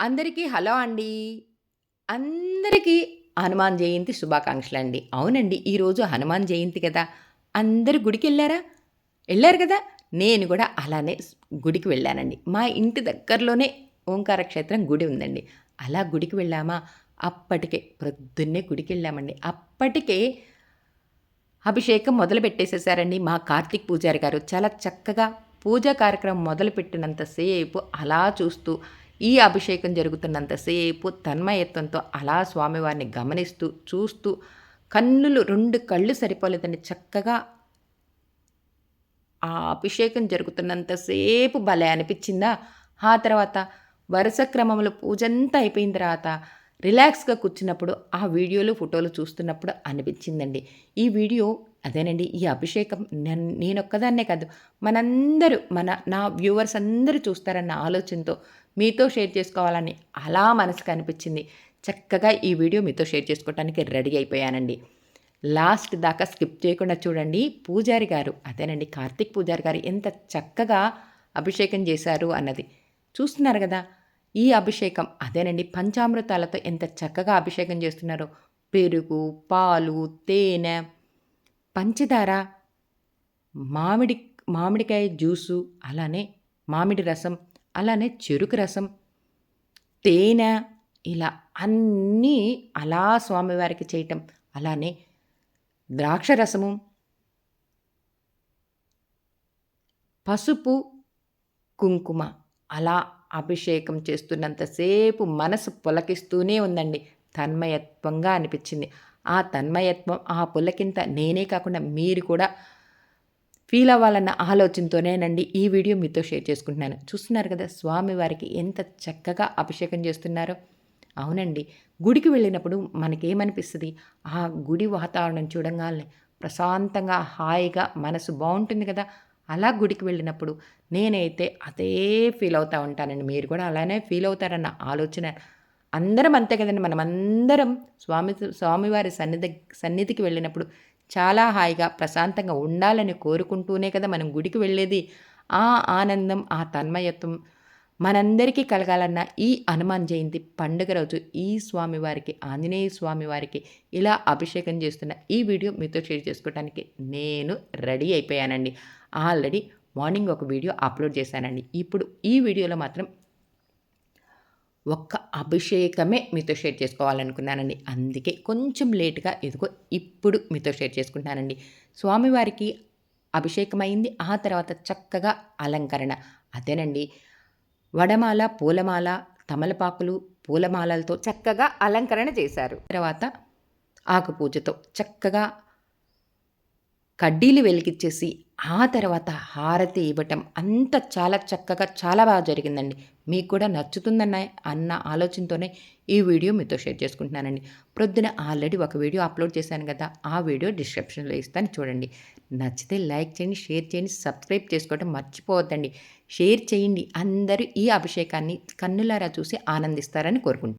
అందరికీ హలో అండి. అందరికీ హనుమాన్ జయంతి శుభాకాంక్షలు అండి అవునండి. ఈరోజు హనుమాన్ జయంతి కదా! అందరూ వెళ్ళారా వెళ్ళారు కదా! నేను కూడా అలానే గుడికి వెళ్ళానండి. మా ఇంటి దగ్గరలోనే ఓంకార క్షేత్రం గుడి ఉందండి. అలా గుడికి వెళ్ళామా, అప్పటికే ప్రొద్దున్నే గుడికి వెళ్ళామండి అప్పటికే అభిషేకం మొదలుపెట్టేసేసారండి మా కార్తీక్ పూజారి గారు. చాలా చక్కగా పూజా కార్యక్రమం మొదలుపెట్టినంతసేపు అలా చూస్తూ, ఈ అభిషేకం జరుగుతున్నంతసేపు తన్మయత్వంతో అలా స్వామివారిని గమనిస్తూ, చూస్తూ కన్నులు రెండు కళ్ళు సరిపోలేదని చక్కగా ఆ అభిషేకం జరుగుతున్నంతసేపు భలే అనిపించిందా? ఆ తర్వాత వరుస క్రమంలో పూజంతా అయిపోయిన తర్వాత రిలాక్స్‌గా కూర్చున్నప్పుడు ఆ వీడియోలు, ఫోటోలు చూస్తున్నప్పుడు అనిపించిందండి. ఈ వీడియో అదేనండి ఈ అభిషేకం నేనొక్కదాన్నే కాదు మనందరూ మన నా వ్యూవర్స్ అందరూ చూస్తారన్న ఆలోచనతో మీతో షేర్ చేసుకోవాలని అలా మనసుకు అనిపించింది చక్కగా ఈ వీడియో మీతో షేర్ చేసుకోవటానికి రెడీ అయిపోయానండి. లాస్ట్ దాకా స్కిప్ చేయకుండా చూడండి. పూజారి గారు అదేనండి కార్తీక్ పూజారి గారు ఎంత చక్కగా అభిషేకం చేశారు అన్నది. చూస్తున్నారు కదా ఈ అభిషేకం అదేనండి పంచామృతాలతో ఎంత చక్కగా అభిషేకం చేస్తున్నారో. పెరుగు, పాలు, తేనె, పంచదార, మామిడి మామిడికాయ జ్యూసు, అలానే మామిడి రసం, అలానే చెరుకు రసం, తేనె ఇలా అన్నీ అలా స్వామివారికి చేయటం. అలానే ద్రాక్ష రసము పసుపు, కుంకుమ అలా అభిషేకం చేస్తున్నంతసేపు మనసు పులకిస్తూనే ఉందండి. తన్మయత్వంగా అనిపించింది ఆ తన్మయత్వం, ఆ పులకింత నేనే కాకుండా మీరు కూడా ఫీల్ అవ్వాలన్న ఆలోచనతోనేనండి ఈ వీడియో మీతో షేర్ చేసుకుంటున్నాను. చూస్తున్నారు కదా! స్వామివారికి ఎంత చక్కగా అభిషేకం చేస్తున్నారో. అవునండి. గుడికి వెళ్ళినప్పుడు మనకేమనిపిస్తుంది ఆ గుడి వాతావరణం చూడగానే ప్రశాంతంగా, హాయిగా మనసు బాగుంటుంది కదా! అలా గుడికి వెళ్ళినప్పుడు నేనైతే అదే ఫీల్ అవుతూ ఉంటానండి. మీరు కూడా అలానే ఫీల్ అవుతారన్న ఆలోచన అందరం అంతే కదండి మనమందరం స్వామి స్వామివారి సన్నిధి సన్నిధికి వెళ్ళినప్పుడు చాలా హాయిగా, ప్రశాంతంగా ఉండాలని కోరుకుంటూనే కదా మనం గుడికి వెళ్ళేది. ఆ ఆనందం, ఆ తన్మయత్వం మనందరికీ కలగాలన్న ఈ హనుమాన్ జయంతి పండుగ రోజు ఈ స్వామివారికి, ఆంజనేయ స్వామివారికి ఇలా అభిషేకం చేస్తున్న ఈ వీడియో మీతో షేర్ చేసుకోవటానికి నేను రెడీ అయిపోయానండి. ఆల్రెడీ మార్నింగ్ ఒక వీడియో అప్లోడ్ చేశానండి. ఇప్పుడు ఈ వీడియోలో మాత్రం ఒక్క అభిషేకమే మీతో షేర్ చేసుకోవాలనుకున్నానండి. అందుకే కొంచెం లేటుగా ఎదుగో ఇప్పుడు మీతో షేర్ చేసుకుంటున్నానండి. స్వామివారికి అభిషేకమైంది. ఆ తర్వాత చక్కగా అలంకరణ. అదేనండి వడమాల, పూలమాల, తమలపాకులు, పూలమాలలతో చక్కగా అలంకరణ చేశారు. తర్వాత ఆకుపూజతో చక్కగా కడ్డీలు వెలిగించేసి ఆ తర్వాత హారతి ఇవ్వటం అంత చాలా చక్కగా చాలా బాగా జరిగిందండి. మీకు కూడా నచ్చుతుందన్న అన్న ఆలోచనతోనే ఈ వీడియో మీతో షేర్ చేసుకుంటున్నానండి. ప్రొద్దున ఆల్రెడీ ఒక వీడియో అప్లోడ్ చేశాను కదా! ఆ వీడియో డిస్క్రిప్షన్‌లో ఇస్తాను చూడండి. నచ్చితే లైక్ చేయండి, షేర్ చేయండి, సబ్స్క్రైబ్ చేసుకోవడం మర్చిపోవద్దండి. షేర్ చేయండి. అందరూ ఈ అభిషేకాన్ని కన్నులారా చూసి ఆనందిస్తారని కోరుకుంటున్నాను.